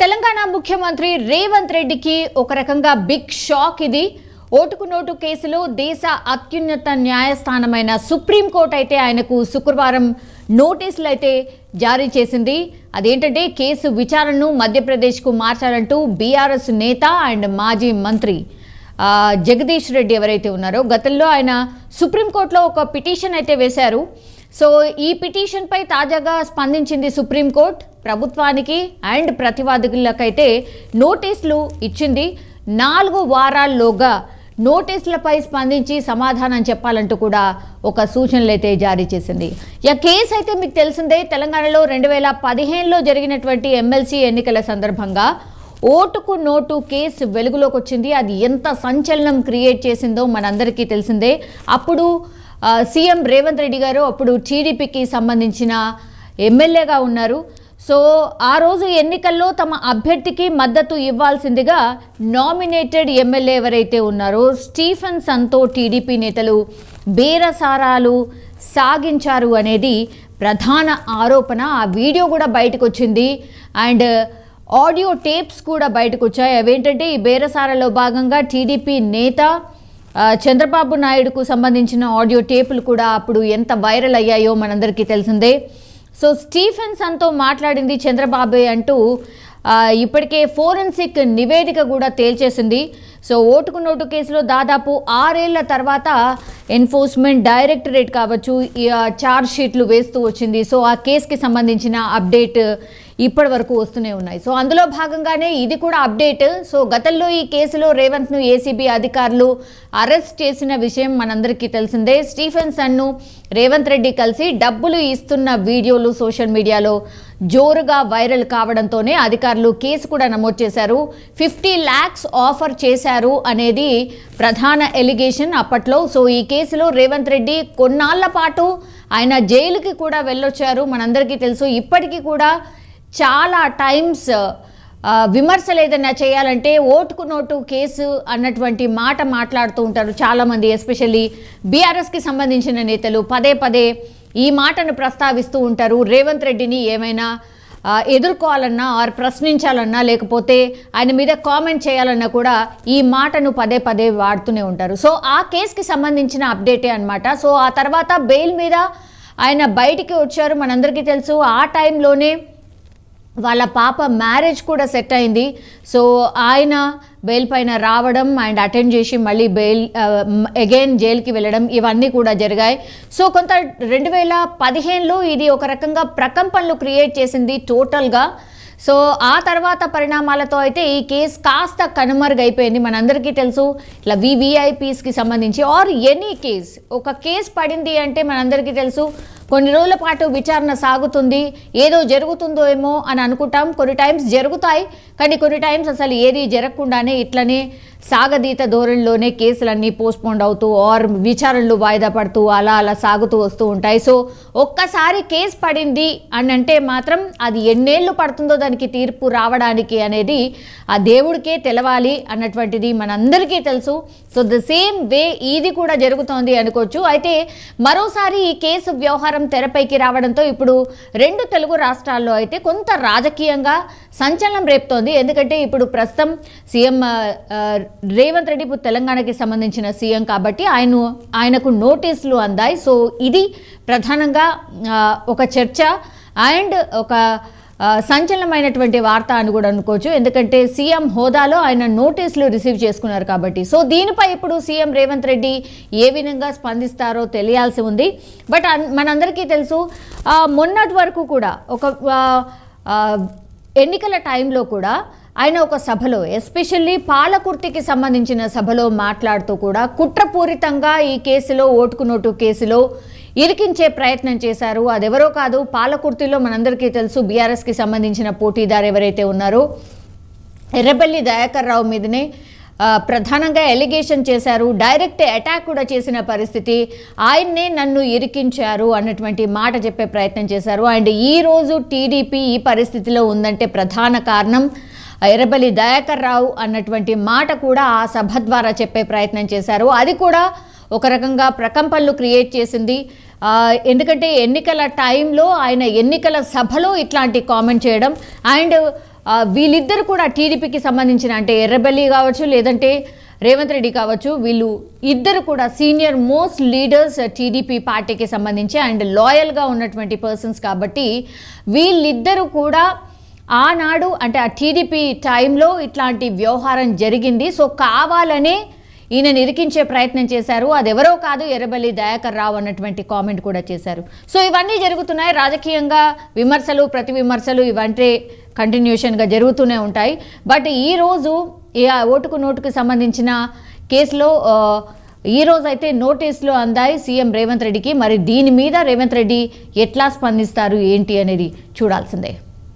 తెలంగాణ ముఖ్యమంత్రి రేవంత్ రెడ్డికి ఒక రకంగా బిగ్ షాక్ ఇది. ఓటుకు నోటు కేసులో దేశ అత్యున్నత న్యాయస్థానమైన సుప్రీంకోర్టు అయితే ఆయనకు శుక్రవారం నోటీసులు అయితే జారీ చేసింది. అదేంటంటే కేసు విచారణను మధ్యప్రదేశ్కు మార్చాలంటూ బీఆర్ఎస్ నేత అండ్ మాజీ మంత్రి జగదీష్ రెడ్డి ఎవరైతే ఉన్నారో గతంలో ఆయన సుప్రీంకోర్టులో ఒక పిటిషన్ అయితే వేశారు. సో ఈ పిటిషన్పై తాజాగా స్పందించింది సుప్రీంకోర్టు. ప్రభుత్వానికి అండ్ ప్రతివాదులకైతే నోటీసులు ఇచ్చింది. నాలుగు వారాల్లోగా నోటీసులపై స్పందించి సమాధానం చెప్పాలంటూ కూడా ఒక సూచనలు అయితే జారీ చేసింది. ఇక కేసు అయితే మీకు తెలిసిందే తెలంగాణలో రెండు వేల పదిహేనులో జరిగినటువంటి ఎమ్మెల్సీ ఎన్నికల సందర్భంగా ఓటుకు నోటు కేసు వెలుగులోకి వచ్చింది. అది ఎంత సంచలనం క్రియేట్ చేసిందో మనందరికీ తెలిసిందే. అప్పుడు సీఎం రేవంత్ రెడ్డి గారు అప్పుడు టీడీపీకి సంబంధించిన ఎమ్మెల్యేగా ఉన్నారు. సో ఆ రోజు ఎన్నికల్లో తమ అభ్యర్థికి మద్దతు ఇవ్వాల్సిందిగా నామినేటెడ్ ఎమ్మెల్యే ఎవరైతే ఉన్నారో స్టీఫెన్ సంతో టీడీపీ నేతలు బేరసారాలు సాగించారు అనేది ప్రధాన ఆరోపణ. ఆ వీడియో కూడా బయటకు వచ్చింది అండ్ ఆడియో టేప్స్ కూడా బయటకు వచ్చాయి అవేంటంటే ఈ బేరసారలో భాగంగా టీడీపీ నేత చంద్రబాబు నాయుడుకు సంబంధించిన ఆడియో టేపులు కూడా అప్పుడు ఎంత వైరల్ అయ్యాయో మనందరికీ తెలిసిందే. సో స్టీఫెన్సన్తో మాట్లాడింది చంద్రబాబే అంటూ ఇప్పటికే ఫోరెన్సిక్ నివేదిక కూడా తేల్చేసింది. సో ఓటుకు నోటు కేసులో దాదాపు ఆరేళ్ళ తర్వాత ఎన్ఫోర్స్మెంట్ డైరెక్టరేట్ కావచ్చు ఛార్జ్ షీట్లు వేస్తూ వచ్చింది. సో ఆ కేసుకి సంబంధించిన అప్డేట్ ఇప్పటి వరకు వస్తూనే ఉన్నాయి. సో అందులో భాగంగానే ఇది కూడా అప్డేట్. సో గతంలో ఈ కేసులో రేవంత్ను ఏసీబీ అధికారులు అరెస్ట్ చేసిన విషయం మనందరికీ తెలిసిందే. స్టీఫెన్ సన్ను రేవంత్ రెడ్డి కలిసి డబ్బులు ఇస్తున్న వీడియోలు సోషల్ మీడియాలో జోరుగా వైరల్ కావడంతోనే అధికారులు కేసు కూడా నమోదు చేశారు. ఫిఫ్టీ ల్యాక్స్ ఆఫర్ చేశారు అనేది ప్రధాన ఎలిగేషన్ అప్పట్లో. సో ఈ కేసులో రేవంత్ రెడ్డి కొన్నాళ్ళ పాటు ఆయన జైలుకి కూడా వెళ్ళొచ్చారు. మనందరికీ తెలుసు. ఇప్పటికీ కూడా చాలా టైమ్స్ uh, విమర్శలు ఏదైనా చేయాలంటే ఓటుకు నోటు కేసు అన్నటువంటి మాట మాట్లాడుతూ ఉంటారు చాలామంది ఎస్పెషల్లీ బీఆర్ఎస్కి సంబంధించిన నేతలు. పదే పదే ఈ మాటను ప్రస్తావిస్తూ ఉంటారు. రేవంత్ రెడ్డిని ఏమైనా ఎదుర్కోవాలన్నా ఆర్ ప్రశ్నించాలన్నా లేకపోతే ఆయన మీద కామెంట్ చేయాలన్నా కూడా ఈ మాటను పదే పదే వాడుతూనే ఉంటారు. సో ఆ కేసుకి సంబంధించిన అప్డేటే అన్నమాట. సో ఆ తర్వాత బెయిల్ మీద ఆయన బయటికి వచ్చారు. మనందరికీ తెలుసు ఆ టైంలోనే వాళ్ళ పాప మ్యారేజ్ కూడా సెట్ అయింది. సో ఆయన బెయిల్ పైన రావడం అండ్ అటెండ్ చేసి మళ్ళీ బెయిల్ అగైన్ జైలుకి వెళ్ళడం ఇవన్నీ కూడా జరిగాయి. సో కొంత రెండు వేల పదిహేనులో ఇది ఒక రకంగా ప్రకంపనలు క్రియేట్ చేసింది టోటల్గా సో ఆ తర్వాత పరిణామాలతో అయితే ఈ కేసు కాస్త కనుమరుగైపోయింది. మనందరికీ తెలుసు ఇట్లా వివిఐపీస్కి సంబంధించి ఆర్ ఎనీ కేస్ ఒక కేసు పడింది అంటే మనందరికీ తెలుసు కొన్ని రోజుల పాటు విచారణ సాగుతుంది. ఏదో జరుగుతుందో ఏమో అని అనుకుంటాం. కొన్ని టైమ్స్ జరుగుతాయి. కానీ కొన్ని టైమ్స్ అసలు ఏది జరగకుండానే ఇట్లనే సాగదీత ధోరణిలోనే కేసులన్నీ పోస్ట్పోండ్ అవుతూ ఆర్ విచారణలు వాయిదా పడుతూ అలా అలా సాగుతూ వస్తూ ఉంటాయి. సో ఒక్కసారి కేసు పడింది అని అంటే మాత్రం అది ఎన్నేళ్ళు పడుతుందో దానికి తీర్పు రావడానికి అనేది ఆ దేవుడికే తెలవాలి అన్నటువంటిది మనందరికీ తెలుసు. సో ద సేమ్ వే ఇది కూడా జరుగుతోంది అనుకోవచ్చు. అయితే మరోసారి ఈ కేసు వ్యవహారం తెరపైకి రావడంతో ఇప్పుడు రెండు తెలుగు రాష్ట్రాల్లో అయితే కొంత రాజకీయంగా సంచలనం రేపుతోంది. ఎందుకంటే ఇప్పుడు ప్రస్తుతం సీఎం రేవంత్ రెడ్డి ఇప్పుడు తెలంగాణకి సంబంధించిన సీఎం కాబట్టి ఆయన ఆయనకు నోటీసులు అందాయి. సో ఇది ప్రధానంగా ఒక చర్చ. అండ్ ఒక సంచలనమైనటువంటి వార్త అని కూడా అనుకోవచ్చు. ఎందుకంటే సీఎం హోదాలో ఆయన నోటీసులు రిసీవ్ చేసుకున్నారు కాబట్టి. సో దీనిపై ఇప్పుడు సీఎం రేవంత్ రెడ్డి ఏ విధంగా స్పందిస్తారో తెలియాల్సి ఉంది. బట్ అన్- మనందరికీ తెలుసు మొన్నటి వరకు కూడా ఒక ఎన్నికల టైంలో కూడా ఆయన ఒక సభలో ఎస్పెషల్లీ పాలకుర్తికి సంబంధించిన సభలో మాట్లాడుతూ కూడా కుట్రపూరితంగా ఈ కేసులో ఓటుకు నోటు కేసులో ఇరికించే ప్రయత్నం చేశారు. అదెవరో కాదు పాలకుర్తిలో మనందరికీ తెలుసు బీఆర్ఎస్కి సంబంధించిన పోటీదారు ఎవరైతే ఉన్నారో ఎర్రబెల్లి దయాకర్ రావు మీదనే ప్రధానంగా ఎలిగేషన్ చేశారు. డైరెక్ట్ అటాక్ కూడా చేసిన పరిస్థితి ఆయన్నే నన్ను ఇరికించారు అన్నటువంటి మాట చెప్పే ప్రయత్నం చేశారు. అండ్ ఈరోజు టీడీపీ ఈ పరిస్థితిలో ఉందంటే ప్రధాన కారణం ఎర్రబెల్లి దయాకర్ రావు అన్నటువంటి మాట కూడా ఆ సభ ద్వారా చెప్పే ప్రయత్నం చేశారు. అది కూడా ఒక రకంగా ప్రకంపనలు క్రియేట్ చేసింది. ఎందుకంటే ఎన్నికల టైంలో ఆయన ఎన్నికల సభలో ఇట్లాంటి కామెంట్ చేయడం అండ్ వీళ్ళిద్దరు కూడా టీడీపీకి సంబంధించిన అంటే ఎర్రబెల్లి కావచ్చు లేదంటే రేవంత్ రెడ్డి కావచ్చు వీళ్ళు ఇద్దరు కూడా సీనియర్ మోస్ట్ లీడర్స్ టీడీపీ పార్టీకి సంబంధించి అండ్ లాయల్గా ఉన్నటువంటి పర్సన్స్ కాబట్టి వీళ్ళిద్దరూ కూడా ఆనాడు అంటే ఆ టీడీపీ టైంలో ఇట్లాంటి వ్యవహారం జరిగింది. సో కావాలనే ఈయన నిరికించే ప్రయత్నం చేశారు. అది ఎవరో కాదు ఎర్రబల్లి దయాకర్ రావు అన్నటువంటి కామెంట్ కూడా చేశారు. సో ఇవన్నీ జరుగుతున్నాయి. రాజకీయంగా విమర్శలు ప్రతి విమర్శలు ఇవంటే కంటిన్యూషన్గా జరుగుతూనే ఉంటాయి. బట్ ఈరోజు ఆ ఓటుకు నోటుకు సంబంధించిన కేసులో ఆ, ఈ రోజు అయితే నోటీసులు అందాయి సీఎం రేవంత్ రెడ్డికి. మరి దీని మీద రేవంత్ రెడ్డి ఎట్లా స్పందిస్తారు ఏంటి అనేది చూడాల్సిందే.